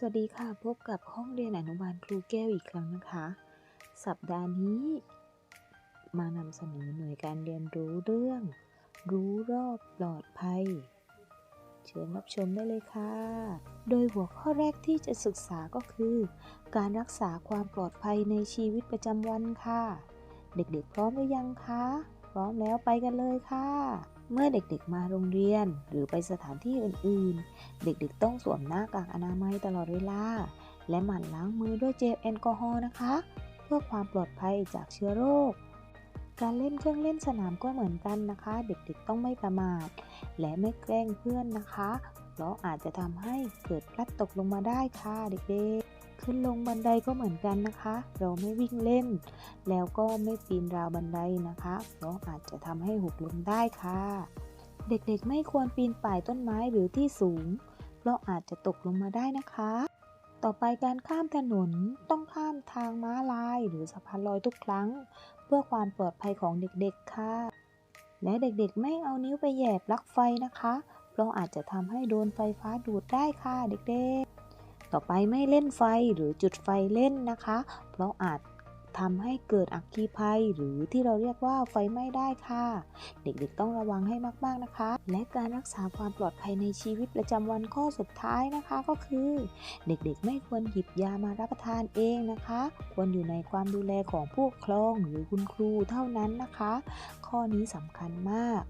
สวัสดีค่ะ พบกับห้องเรียนอนุบาลครูแก้วอีกครั้งนะคะ สัปดาห์นี้ มานำเสนอหน่วยการเรียนรู้เรื่อง รู้รอบปลอดภัย เชิญรับชมได้เลยค่ะ โดยหัวข้อแรกที่จะศึกษาก็คือ การรักษาความปลอดภัยในชีวิตประจำวันค่ะ เด็กๆพร้อมหรือยังคะ พร้อมแล้วไปกันเลยค่ะ เมื่อเด็กๆมาโรงเรียนหรือไปสถานที่อื่นๆ เด็กๆต้องสวมหน้ากากอนามัยตลอดเวลา และหมั่นล้างมือด้วยเจลแอลกอฮอล์นะคะ เพื่อความปลอดภัยจากเชื้อโรค การเล่นเครื่องเล่นสนามก็เหมือนกันนะคะ เด็กๆต้องไม่ประมาท และไม่แกล้งเพื่อนนะคะ เพราะอาจจะทำให้เกิดพลัดตกลงมาได้ค่ะเด็กๆ ขึ้นลงบันไดก็เหมือนกันนะคะ เราไม่วิ่งเล่น แล้วก็ไม่ปีนราวบันไดนะคะเพราะอาจจะทำให้หกล้มได้ค่ะ เด็กๆไม่ควรปีนป่ายต้นไม้หรือที่สูง เพราะอาจจะตกลงมาได้นะคะ ต่อไปการข้ามถนนต้องข้ามทางม้าลาย หรือสะพานลอยทุกครั้ง เพื่อความปลอดภัยของเด็กๆค่ะ และเด็กๆไม่เอานิ้วไปแหยบลักไฟนะคะ เพราะอาจจะทำให้โดนไฟฟ้าดูดได้ค่ะเด็กๆ ต่อไปไม่เล่นไฟหรือจุดไฟเล่นนะคะ เพราะอาจทำให้เกิดอัคคีภัย หรือที่เราเรียกว่าไฟไหม้ได้ค่ะ เด็กๆต้องระวังให้มากๆนะคะ และการรักษาความปลอดภัยในชีวิตประจำวันข้อสุดท้ายนะคะก็คือ เด็กๆไม่ควรหยิบยามารับประทานเองนะคะ ควรอยู่ในความดูแลของผู้ปกครองหรือคุณครูเท่านั้นนะคะ ข้อนี้สำคัญมาก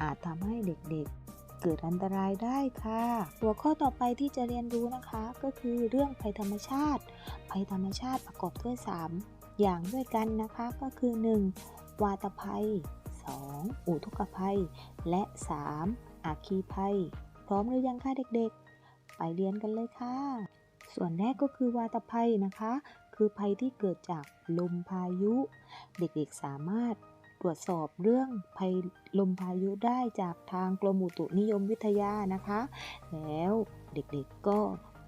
อาจทำให้เด็กๆ เกิดอันตรายได้ค่ะ หัวข้อต่อไปที่จะเรียนรู้นะคะ ก็คือเรื่องภัยธรรมชาติ ภัยธรรมชาติประกอบด้วย 3 อย่างด้วยกันนะคะก็คือ 1. วาตภัย 2. อุทกภัย และ 3. อาคีภัย พร้อมหรือยังคะเด็กๆ ไปเรียนกันเลยค่ะ ส่วนแรกก็คือวาตภัยนะคะ คือภัยที่เกิดจากลมพายุ เด็กๆสามารถ รวจสอบเรื่องภัยลมพายุได้จากทางกรมอุตุนิยมวิทยานะคะ แล้วเด็กๆก็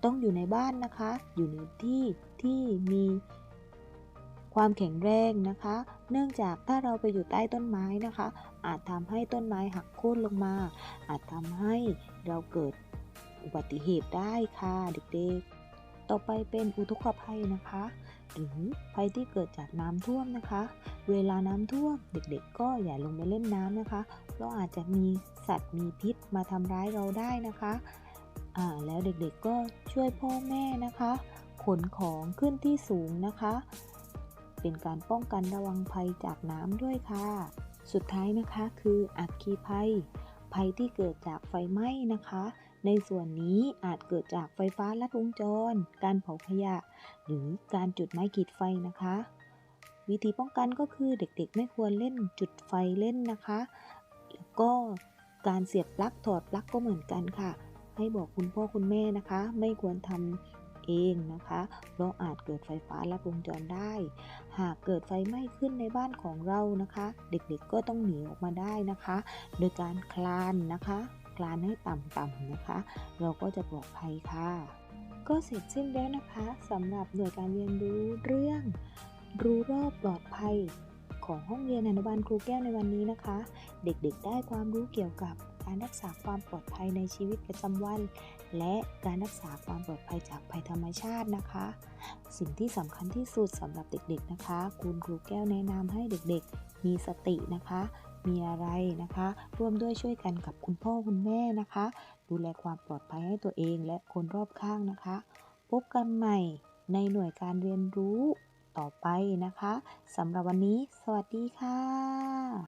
ต้องอยู่ในบ้านนะคะ อยู่ในที่ที่มีความแข็งแรงนะคะ เนื่องจากถ้าเราไปอยู่ใต้ต้นไม้นะคะ อาจทำให้ต้นไม้หักโค่นลงมา อาจทำให้เราเกิดอุบัติเหตุได้ค่ะเด็กๆ ต่อไปเป็นอุทกภัยนะคะ หรือภัยที่เกิดจากน้ำท่วมนะคะ เวลาน้ำท่วมเด็กๆ ก็อย่าลงไปเล่นน้ำนะคะ เพราะอาจจะมีสัตว์มีพิษมาทำร้ายเราได้นะคะอ่าแล้วเด็กๆก็ช่วยพ่อแม่นะคะ ขนของขึ้นที่สูงนะคะ เป็นการป้องกันระวังภัยจากน้ำด้วยค่ะ สุดท้ายนะคะคืออัคคีภัย ภัยที่เกิดจากไฟไหม้นะคะ ในส่วนนี้อาจเกิดจากไฟฟ้าลัดวงจร การเผาขยะ หรือการจุดไม้ขีดไฟนะคะ วิธีป้องกันก็คือเด็กๆ ไม่ควรเล่นจุดไฟเล่นนะคะ แล้วก็การเสียบปลั๊กถอดปลั๊กก็เหมือนกันค่ะ ให้บอกคุณพ่อคุณแม่นะคะ ไม่ควรทำเองนะคะเพราะอาจเกิดไฟฟ้าลัดวงจรได้ หากเกิดไฟไหม้ขึ้นในบ้านของเรานะคะ เด็กๆก็ต้องหนีออกมาได้นะคะ โดยการคลานนะคะ คลานให้ต่ำๆนะคะ เราก็จะปลอดภัยค่ะ ก็เสร็จสิ้นแล้วนะคะสำหรับหน่วยการเรียนรู้เรื่อง รู้รอบปลอดภัยของห้องเรียนอนุบาลครูแก้วในวันนี้นะคะ เด็กๆ ได้ความรู้เกี่ยวกับการรักษาความปลอดภัยในชีวิตประจำวัน และการรักษาความปลอดภัยจากภัยธรรมชาตินะคะ สิ่งที่สำคัญที่สุดสำหรับเด็กๆนะคะ คุณครูแก้วแนะนำให้เด็กๆ มีสตินะคะ มีอะไรนะคะ ร่วมด้วยช่วยกันกับคุณพ่อคุณแม่นะคะ ดูแลความปลอดภัยให้ตัวเองและคนรอบข้างนะคะ พบกันใหม่ในหน่วยการเรียนรู้ต่อไปนะคะสำหรับวันนี้ สวัสดีค่ะ